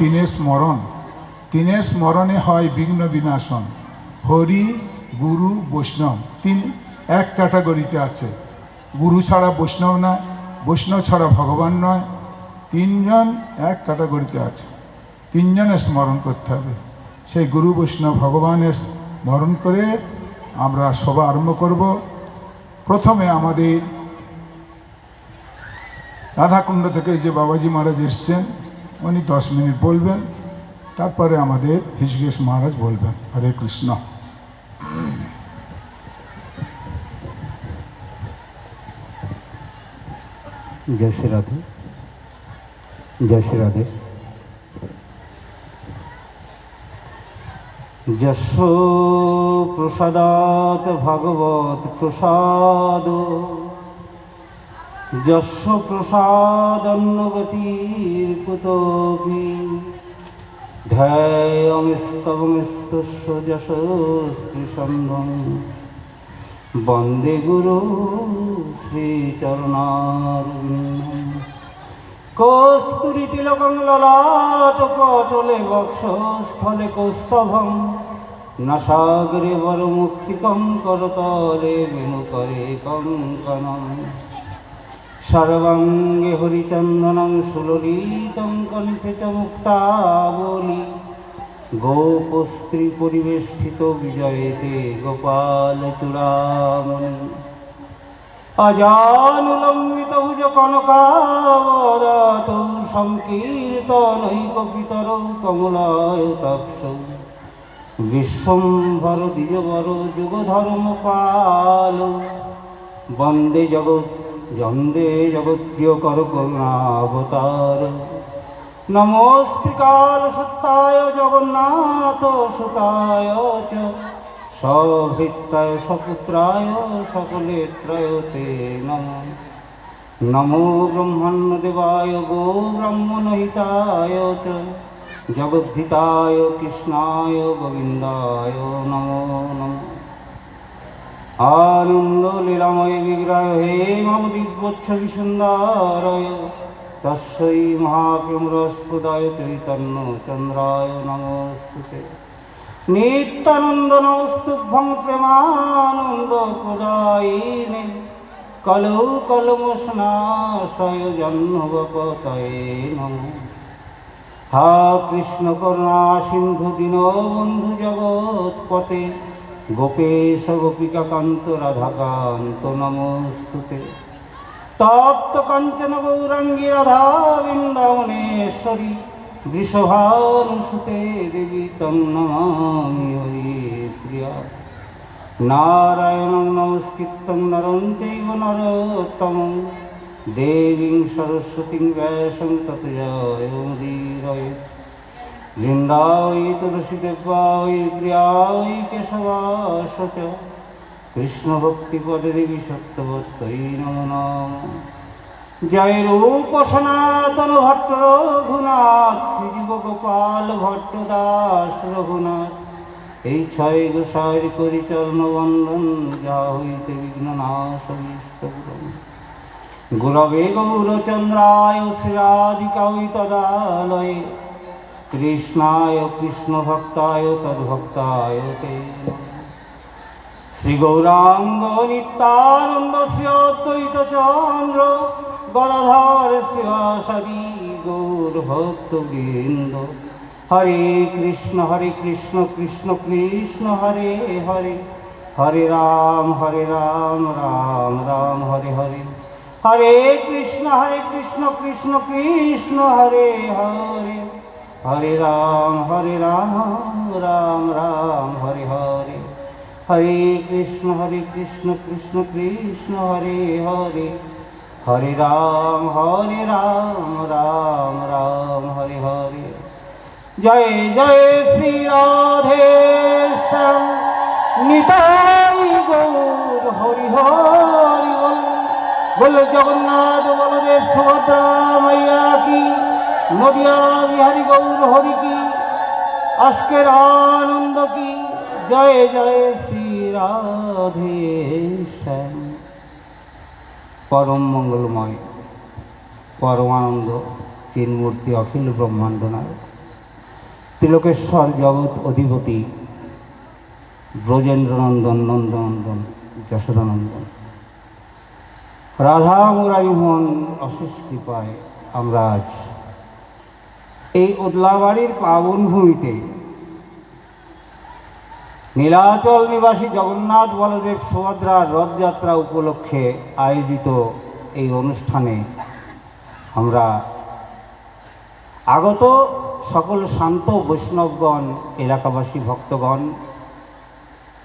তিনের স্মরণ। তিনের স্মরণে হয় বিঘ্ন বিনাশন। হরি, গুরু, বৈষ্ণব। তিন, এক ক্যাটাগরিতে আছে। গুরু ছাড়া বৈষ্ণব নয় বৈষ্ণব ছাড়া ভগবান নয়। তিনজন এক ক্যাটাগরিতে আছে। তিনজনের স্মরণ করতে হবে। সেই গুরু, বৈষ্ণব, ভগবানের স্মরণ করে আমরা সভা আরম্ভ করব। প্রথমে আমাদের রাধাকুণ্ড থেকে যে বাবাজি মহারাজ এসছেন উনি দশ মিনিট বলবেন, তারপরে আমাদের হৃষিকেশ মহারাজ বলবেন। হরে কৃষ্ণ। জয় শ্রী রাধে। জয় শ্রী রাধে। যশ প্রসাদাত ভগবত প্রসাদ। যশ প্রসাদন্নগতির কুতপি ধ্যায়মিস্তবমিস্তস্য যশস্তি সন্ধম বন্দে গুরু শ্রীচরণারবিন্দম কস্তুরী তিলকং ললাট পটলে বক্ষস্থলে কৌস্তভম। কঙ্কনম। সর্বাঙ্গে হরিচন্দনং সুললিতং কণ্ঠে চ মুক্তাবলী গোপস্ত্রী পরিবেষ্টিত বিজয়েতে গোপাল চূড়ামণি। অজানুলম্বিত ভুজ কনকাবরত সংকীর্তনৈক পিতর কমলায় তৎস। বিশ্বম্ভর দ্বিজবর যুগ ধর্ম পাল বন্দে জগৎ জন্দে জগৎপ্রিয় কর করুণাবতার নমস্কাল সত্তায় জগন্নাথ সুতায় চ। সভৃত্তায় সপুত্রায় সকলে ত্রয়তে নম। নমো ব্রহ্মণ্য দেবায় গো ব্রহ্মণহিতায় চ। জগদ্ধিতায় কৃষ্ণায় গোবিন্দায় নমো নমঃ। আনন্দ লীলাময় বিগ্রহ হে মম দিব্যচ্ছবি সুন্দরয় তস্যৈ মহাপ্রমরস্ফুদায় চৈতন্য চন্দ্রায় নমস্তুতে। নিত্যানন্দ নমস্তুভ্যং প্রেমানন্দ প্রদায়িনে কলৌ কলমস্নাশয় জন্মবপতয়ে নম। হা কৃষ্ণ করুণা সিন্ধু দীন বন্ধু জগৎপতে গোপেশ গোপিকা কান্ত রাধাকান্ত নমস্তুতে। তপ্ত কাঞ্চন গৌরাঙ্গী রাধা বৃন্দাবনেশ্বরী, বৃষভানুসুতে দেবী তং নমামি হরি প্রিয়া। নারায়ণং নমস্কৃত্যং নরং চৈব নরোত্তমং। দেবীং সরস্বতীং ব্যাসং তত জয়োদীরয় বৃন্দাবৈ তুলসী দেবাই প্রিয়াই কেশবাস কৃষ্ণ ভক্তি পদে দেবী নম জয় রূপ সনাতন ভট্ট রঘুনাথ শ্রীজীব গোপাল ভট্ট দাস রঘুনাথ। এই ছয় গোসাইর করি চরণ বন্ধন যা হইতে বিঘ্ন নাশ গুরবে গৌরচন্দ্রায় শ্রীরাধিকাই তদালয়ে কৃষ্ণায় কৃষ্ণ ভক্তায় তদ্ভক্তায় তে নমঃ। শ্রী গৌরাঙ্গ নিত্যানন্দ শ্রী অদ্বৈত চন্দ্র গদাধর শিবাসাদি গৌর ভক্ত বৃন্দ হরে কৃষ্ণ হরে কৃষ্ণ কৃষ্ণ কৃষ্ণ, হরে হরে। হরে রাম হরে রাম রাম রাম, হরে হরে। হরে কৃষ্ণ হরে কৃষ্ণ কৃষ্ণ কৃষ্ণ, হরে হরে। হরে রাম হরে রাম রাম রাম, হরে হরে। হরে কৃষ্ণ হরে কৃষ্ণ কৃষ্ণ কৃষ্ণ, হরে হরে। হরে রাম হরে রাম রাম রাম, হরে হরে। জয় জয় শ্রী রাধে নিতাই গৌর, হরি হরি বল। জগন্নাথ বলদেব সুভদ্রা মাইয়া কি? নদিয়া বিহারী গৌর হরি কি? আজকের আনন্দ কি? জয় জয় শ্রী রাধে পরম মঙ্গলময়, পরমানন্দ, চিন্মূর্তি অখিল ব্রহ্মাণ্ড নায়ক। তিলকেশ্বর জগৎ অধিপতি, ব্রজেন্দ্রনন্দন, নন্দনন্দন, যশোদানন্দন। রাধা মুরারিমোহন অশেষ কৃপায় আমরা আজ এই ওদলাবাড়ির পাবন ভূমিতে। নীলাচল নিবাসী জগন্নাথ বলদেব সুভদ্রার রথযাত্রা উপলক্ষে আয়োজিত এই অনুষ্ঠানে আমরা আগত সকল শান্ত বৈষ্ণবগণ, এলাকাবাসী, ভক্তগণ,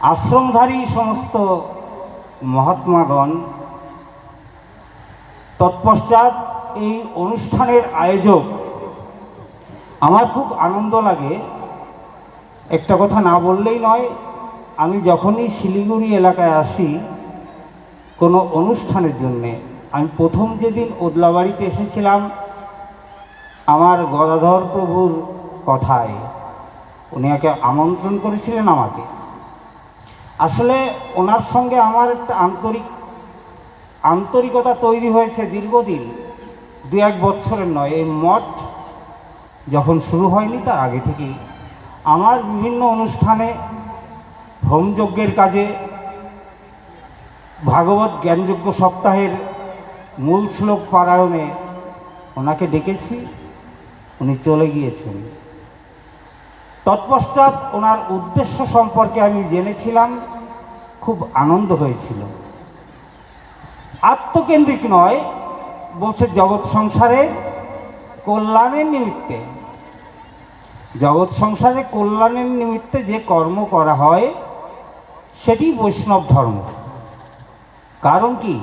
আশ্রমধারী সমস্ত মহাত্মাগণ, তৎপশ্চাৎ এই অনুষ্ঠানের আয়োজক আমার খুব আনন্দ লাগে। একটা কথা না বললেই নয়, আমি যখনই শিলিগুড়ি এলাকায় আসি কোনো অনুষ্ঠানের জন্যে, আমি প্রথম যেদিন ওদলাবাড়িতে এসেছিলাম, আমার গদাধর প্রভুর কথায়। উনি একে আমন্ত্রণ করেছিলেন আমাকে। আসলে ওনার সঙ্গে আমার একটা আন্তরিক, আন্তরিকতা তৈরি হয়েছে দীর্ঘদিন দু এক বছরের নয়, এই মঠ যখন শুরু হয়নি তার আগে থেকেই, আমার বিভিন্ন অনুষ্ঠানে হোমযজ্ঞের কাজে, ভাগবত জ্ঞানযজ্ঞ সপ্তাহের মূল শ্লোক পারায়ণে ওনাকে ডেকেছি, উনি চলে গিয়েছেন। তৎপশ্চাৎ ওনার উদ্দেশ্য সম্পর্কে আমি জেনেছিলাম, খুব আনন্দ হয়েছিল। আত্মকেন্দ্রিক নয়, বলছে জগৎ সংসারে কল্যাণের নিমিত্তে, জগৎ সংসারে কল্যাণের নিমিত্তে যে কর্ম করা হয়, সেটি বৈষ্ণব ধর্ম। কারণ কি?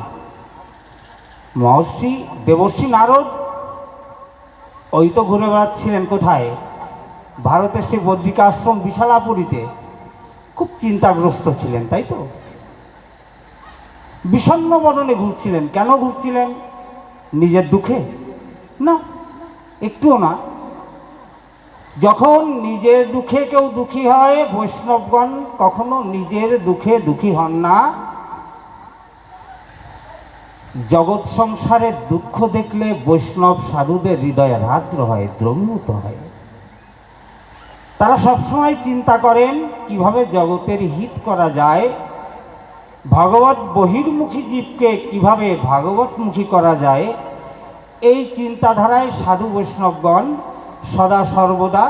মহর্ষি দেবর্ষি নারদ ওই তো ঘুরে বেড়াচ্ছিলেন কোথায়? ভারতের সেই বদ্রিকাশ্রম বিশালাপুরীতে। খুব চিন্তাগ্রস্ত ছিলেন, তাই তো? বিষণ্ণ বদনে ঘুরছিলেন কেন ঘুরছিলেন নিজের দুঃখে? না একটুও না। যখন নিজের দুঃখে কেউ দুঃখী হয়, বৈষ্ণবগণ কখনো নিজের দুঃখে দুঃখী হন না। জগৎ সংসারের দুঃখ দেখলে বৈষ্ণব সাধুদের হৃদয়ে রাদ্র হয় দ্রমীভূত হয়। তারা সবসময় চিন্তা করেন, কীভাবে জগতের হিত করা যায়? ভগবত বহির্মুখী জীবকে কীভাবে ভাগবতমুখী করা যায়? এই চিন্তাধারায় সাধু বৈষ্ণবগণ সদা সর্বদা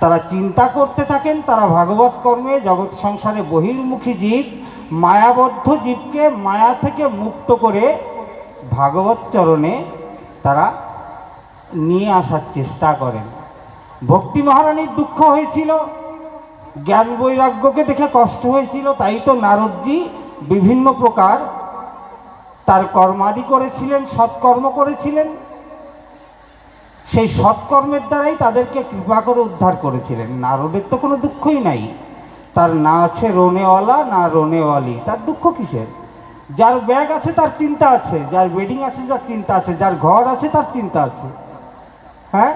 তারা চিন্তা করতে থাকেন, তারা ভাগবত কর্মে জগৎ সংসারে বহির্মুখী জীব, মায়াবদ্ধ জীবকে মায়া থেকে মুক্ত করে ভাগবত চরণে তারা নিয়ে আসার চেষ্টা করেন। ভক্তি মহারানীর দুঃখ হয়েছিল, জ্ঞান বৈরাগ্যকে দেখে কষ্ট হয়েছিল, তাই তো নারদজি বিভিন্ন প্রকার তার কর্মাদি করেছিলেন, সৎকর্ম করেছিলেন। সেই সৎকর্মের দ্বারাই তাদেরকে কৃপা করে উদ্ধার করেছিলেন। নারদের তো কোনো দুঃখই নাই। তার না আছে রোনেওয়ালা, না রোনেওয়ালি। তার দুঃখ কিসের? যার ব্যাগ আছে, তার চিন্তা আছে। যার বেডিং আছে, তার চিন্তা আছে। যার ঘর আছে, তার চিন্তা আছে। হ্যাঁ?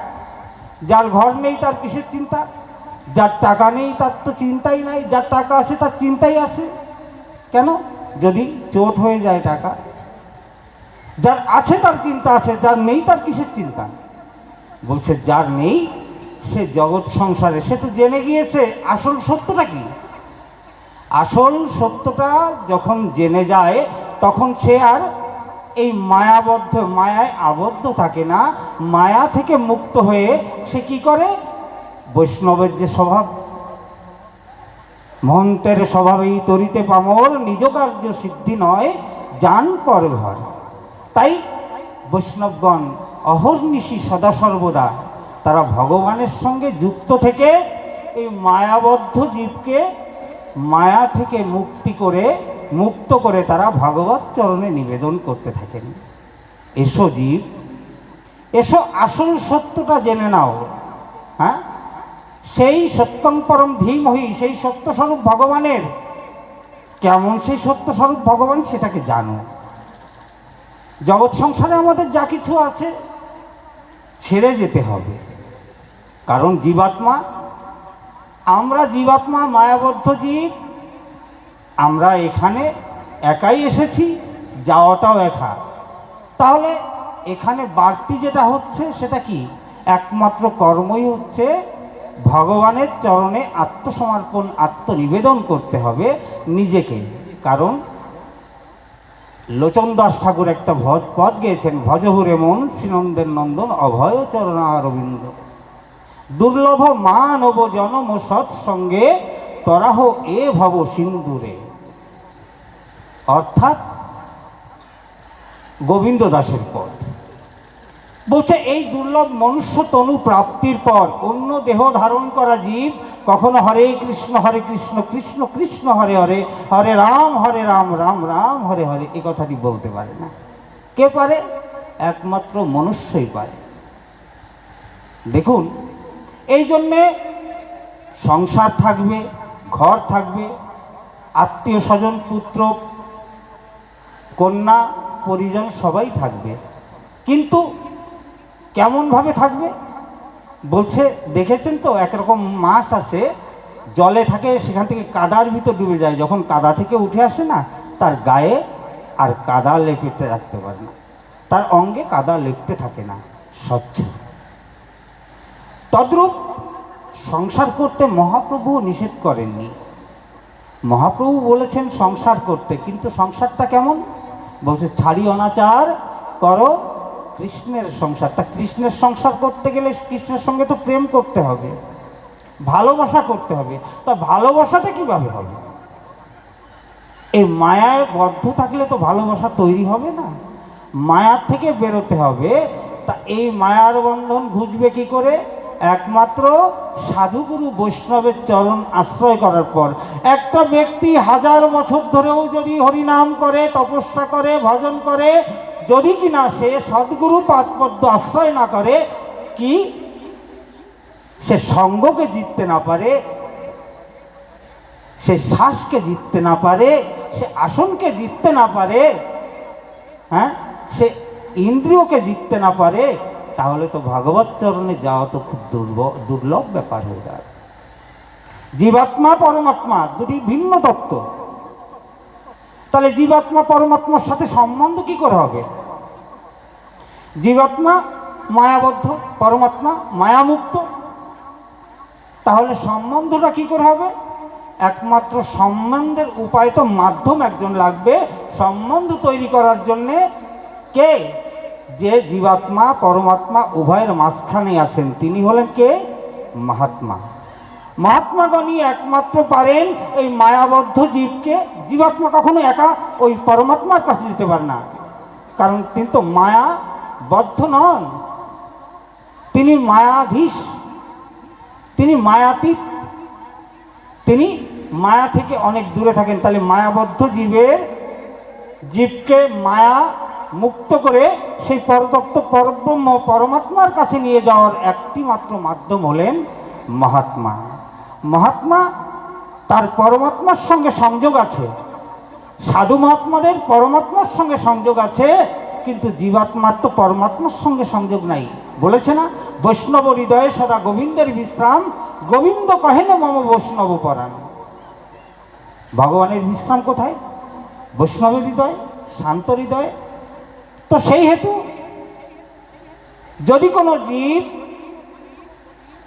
যার ঘর নেই, তার কিসের চিন্তা? যার টাকা নেই, তার তো চিন্তাই নাই। যার টাকা আছে, তার চিন্তাই আছে। কেন? যদি চোট হয়ে যায় টাকা যার আছে তার চিন্তা আছে, যার নেই তার কিসের চিন্তা? বলছে, যার নেই, সে জগৎ সংসারে, সে তো জেনে গিয়েছে আসল সত্যটা কি? আসল সত্যটা যখন জেনে যায়, তখন সে আর এই মায়াবদ্ধ, মায়ায় আবদ্ধ থাকে না। মায়া থেকে মুক্ত হয়ে সে কি করে? বৈষ্ণবের যে স্বভাব মন্ত্রের স্বভাবেই তরিতে পামল, নিজ কার্য সিদ্ধি নয়, যান পর ঘর তাই বৈষ্ণবগণ অহর্নিশি সদা সর্বদা তারা ভগবানের সঙ্গে যুক্ত থেকে এই মায়াবদ্ধ জীবকে মায়া থেকে মুক্তি করে, মুক্ত করে তারা ভগবত চরণে নিবেদন করতে থাকেন। এসো জীব, এসো আসল সত্যটা জেনে নাও। হ্যাঁ? সেই সত্যম পরম ধীমহি, সেই সত্যস্বরূপ ভগবানের। কেমন সেই সত্যস্বরূপ ভগবান সেটাকে জানো। জগৎ সংসারে আমাদের যা কিছু আছে, ছেড়ে যেতে হবে। কারণ জীবাত্মা, আমরা জীবাত্মা, মায়াবদ্ধ জীব, আমরা এখানে একাই এসেছি, যাওয়াটাও একা। তাহলে এখানে বাড়তি যেটা হচ্ছে, সেটা কি? একমাত্র কর্মই হচ্ছে ভগবানের চরণে আত্মসমর্পণ, আত্মনিবেদন করতে হবে নিজেকে। কারণ লোচন দাস ঠাকুর একটা ভজ পদ গেয়েছেন। ভজহুরে মন, শ্রীনন্দের নন্দন, অভয় চরণ অরবিন্দ। দুর্লভ মানব জনম সৎসঙ্গে তরাহ এ ভব সিন্দুরে। অর্থাৎ গোবিন্দ দাসের পদ। বলছে, এই দুর্লভ মনুষ্য তনু প্রাপ্তির পর অন্য দেহ ধারণ করা জীব কখনো হরে কৃষ্ণ হরে কৃষ্ণ কৃষ্ণ কৃষ্ণ, হরে হরে হরে রাম হরে রাম রাম রাম, হরে হরে এ কথাটি বলতে পারে না। কে পারে? একমাত্র মনুষ্যই পারে। দেখুন, এই জন্যে সংসার থাকবে, ঘর থাকবে, আত্মীয় স্বজন, পুত্র, কন্যা, পরিজন সবাই থাকবে। কিন্তু কেমনভাবে থাকবে? বলছে, দেখেছেন তো, একরকম মাছ আছে, জলে থাকে, সেখান থেকে কাদার ভিতর ডুবে যায়। যখন কাদা থেকে উঠে আসে না, তার গায়ে আর কাদা লেপেতে রাখতে পারে না। তার অঙ্গে কাদা লেপতে থাকে না, স্বচ্ছ। তদ্রূপ সংসার করতে মহাপ্রভু নিষেধ করেননি। মহাপ্রভু বলেছেন সংসার করতে, কিন্তু সংসারটা কেমন? বলছে, ছাড়ি অনাচার, করো কৃষ্ণের সংসার। তা কৃষ্ণের সংসার করতে গেলে কৃষ্ণের সঙ্গে তো প্রেম করতে হবে, ভালোবাসা করতে হবে। তা ভালোবাসাটা কীভাবে হবে? এই মায়ায় বদ্ধ থাকলে তো ভালোবাসা তৈরি হবে না। মায়ার থেকে বেরোতে হবে। তা এই মায়ার বন্ধন ঘুচবে কি করে? একমাত্র সাধুগুরু বৈষ্ণবের চরণ আশ্রয় করার পর। একটা ব্যক্তি হাজার বছর ধরেও যদি হরিনাম করে, তপস্যা করে, ভজন করে যদি কিনা সে সদ্গুরু পাদপদ্ম আশ্রয় না করে, কি? সে সঙ্গকে জিততে না পারে, সে শ্বাসকে জিততে না পারে, সে আসনকে জিততে না পারে হ্যাঁ? সে ইন্দ্রিয়কে জিততে না পারে, তাহলে তো ভগবত চরণে যাওয়া তো খুব দুর্লভ দুর্লভ ব্যাপার হয়ে যায় জীবাত্মা, পরমাত্মা, দুটি ভিন্ন তত্ত্ব। তাহলে জীবাত্মা, পরমাত্মার সাথে সম্বন্ধ কি করে হবে? জীবাত্মা মায়াবদ্ধ, পরমাত্মা মায়ামুক্ত। তাহলে সম্বন্ধটা কি করে হবে? একমাত্র সম্বন্ধের উপায় তো মাধ্যম একজন লাগবে। সম্বন্ধ তৈরি করার জন্যে কে? যে জীবাত্মা, পরমাত্মা উভয়ের মাঝখানে আছেন। তিনি হলেন কে? মহাত্মা। মহাত্মাগণই একমাত্র পারেন এই মায়াবদ্ধ জীবকে। জীবাত্মা কখনো একা ওই পরমাত্মার কাছে যেতে পারে না। কারণ তিনি তো মায়া বদ্ধ নন। তিনি মায়াধীশ। তিনি মায়াতীত। তিনি মায়া থেকে অনেক দূরে থাকেন। তাহলে মায়াবদ্ধ জীবের জীবকে মায়া মুক্ত করে সেই পরতত্ত্ব পরব্রহ্ম পরমাত্মার কাছে নিয়ে যাওয়ার একটি মাত্র মাধ্যম হলেন মহাত্মা। মহাত্মা, তার পরমাত্মার সঙ্গে সংযোগ আছে। সাধু মহাত্মাদের পরমাত্মার সঙ্গে সংযোগ আছে, কিন্তু জীবাত্মার তো পরমাত্মার সঙ্গে সংযোগ নাই। বলেছে না, বৈষ্ণব হৃদয়ে সদা গোবিন্দের বিশ্রাম, গোবিন্দ কহেন মম বৈষ্ণব পরাণ। ভগবানের বিশ্রাম কোথায়? বৈষ্ণবের হৃদয়, শান্ত হৃদয়। তো সেই হেতু যদি কোনো জীব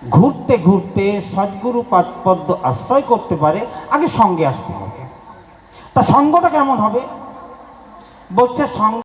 ঘুরতে ঘুরতে সদ্গুরু পাদপদ্ম আশ্রয় করতে পারে, আগে সঙ্গে আসতে হবে। তা সঙ্গটা কেমন হবে? বলছে সঙ্গ